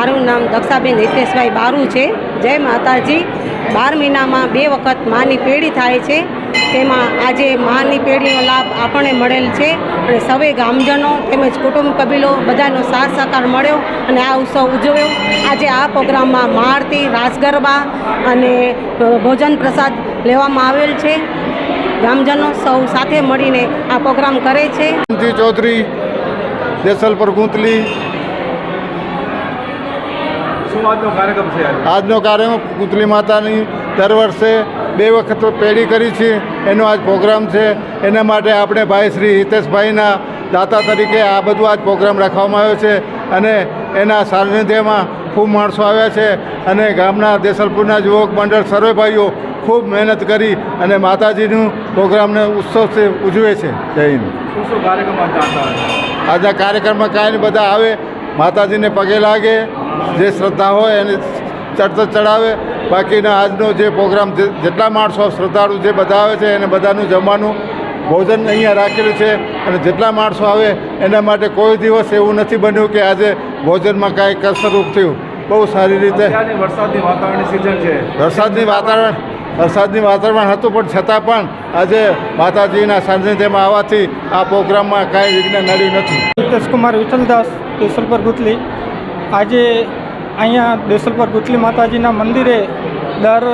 મારું નામ દક્ષાબેન હિતેશભાઈ બારુ છે. જય માતાજી. બાર મહિનામાં બે વખત માની પેઢી થાય છે. તેમાં આજે માની પેઢીનો લાભ આપણને મળેલ છે અને સૌએ ગામજનો તેમજ કુટુંબ કબીલો બધાનો સાથ સહકાર મળ્યો અને આ ઉત્સવ ઉજવ્યો. આજે આ પ્રોગ્રામમાં મહારતી રાસ ગરબા અને ભોજન પ્રસાદ લેવામાં આવેલ છે. ગામજનો સૌ સાથે મળીને આ પ્રોગ્રામ કરે છે. ચૌધરી દેસલપર ગુંતલી શું આજનો કાર્યક્રમ છે આજે? આજનો કાર્યક્રમ માતાની દર વર્ષે બે વખત પેઢી કરી છે. એનો આજ પ્રોગ્રામ છે. એના માટે આપણે ભાઈ શ્રી હિતેશભાઈના દાતા તરીકે આ બધું આજ પ્રોગ્રામ રાખવામાં આવ્યો છે અને એના સાનિધ્યમાં ખૂબ માણસો આવ્યા છે અને ગામના દેસલપુરના યુવક મંડળ સર્વે ભાઈઓ ખૂબ મહેનત કરી અને માતાજીનું પ્રોગ્રામને ઉત્સવથી ઉજવે છે. જય હિન્દ. આજના કાર્યક્રમમાં કાંઈ બધા આવે માતાજીને પગે લાગે જે શ્રદ્ધા હોય એને ચડત ચડાવે. બાકીના આજનો જે પ્રોગ્રામ જે- જેટલા માણસો શ્રદ્ધાળુ જે બધા આવે છે એને બધાનું જમવાનું ભોજન અહીંયા રાખેલું છે. અને જેટલા માણસો આવે એના માટે કોઈ દિવસ એવું નથી બન્યું કે આજે ભોજનમાં કાંઈ કસરરૂપ થયું. બહુ સારી રીતે. વરસાદની વાતાવરણ સિઝન છે. વરસાદની વાતાવરણ વરસાદની વાતાવરણ હતું પણ છતાં પણ આજે માતાજીના સાનિધ્યમાં આવવાથી આ પ્રોગ્રામમાં કાંઈ વિઘ્ન નડ્યું નથી. હિતેશ કુમાર વિઠ્ઠલદાસ દેસલપર ગુથલી આજે અહીંયા દેસલપર ગુથલી માતાજીના મંદિરે દર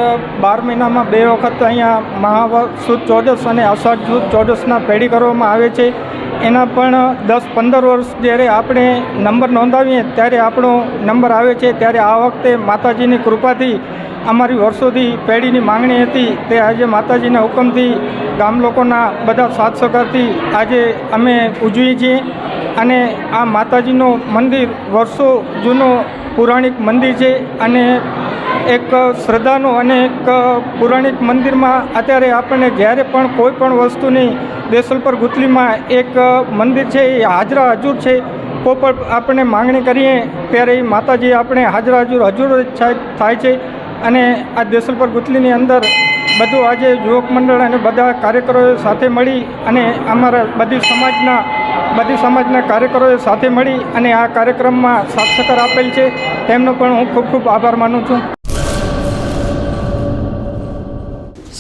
બાર મહિનામાં બે વખત અહીંયા મહા સુદ ચોદસ અને અષાઢ સુદ ચોદસના પેઢી કરવામાં આવે છે. એના પણ દસ પંદર વર્ષ જ્યારે આપણે નંબર નોંધાવીએ ત્યારે આપણો નંબર આવે છે. ત્યારે આ વખતે માતાજીની કૃપાથી અમારી વર્ષોથી પેઢીની માંગણી હતી તે આજે માતાજીના હુકમથી ગામ લોકોના બધા સાથ સહકારથી આજે અમે ઉજવીએ છીએ. અને આ માતાજીનું મંદિર વર્ષો જૂનું પૌરાણિક મંદિર છે અને એક શ્રદ્ધાનું અને એક પૌરાણિક મંદિરમાં અત્યારે આપણને જ્યારે પણ કોઈ પણ વસ્તુની દેસલપર ગુથલીમાં એક મંદિર છે, એ હાજરા હજુર છે કોઈ પણ આપણે માંગણી કરીએ ત્યારે એ માતાજી આપણે હાજરા હજુર હજુર થાય છે અને આ દેસલપર ગુથલીની અંદર બધું આજે યુવક મંડળ અને બધા કાર્યકરો સાથે મળી અને અમારા બધી સમાજના બધી સમાજના કાર્યકરોએ સાથે મળી અને આ કાર્યક્રમમાં સાથ આપેલ છે. તેમનો પણ હું ખૂબ ખૂબ આભાર માનું છું.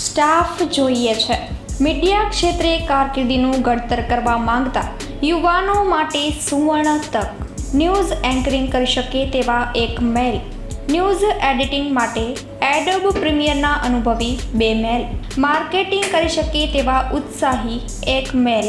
સ્ટાફ જોઈએ છે. મીડિયા ક્ષેત્રે કારકિર્દીનું ઘડતર કરવા માંગતા યુવાનો માટે સુવર્ણ તક. ન્યૂઝ એન્કરિંગ કરી શકે તેવા એક મેલ. ન્યૂઝ એડિટિંગ માટે એડોબ પ્રીમિયરના અનુભવી બે મેલ. માર્કેટિંગ કરી શકે તેવા ઉત્સાહી એક મેલ.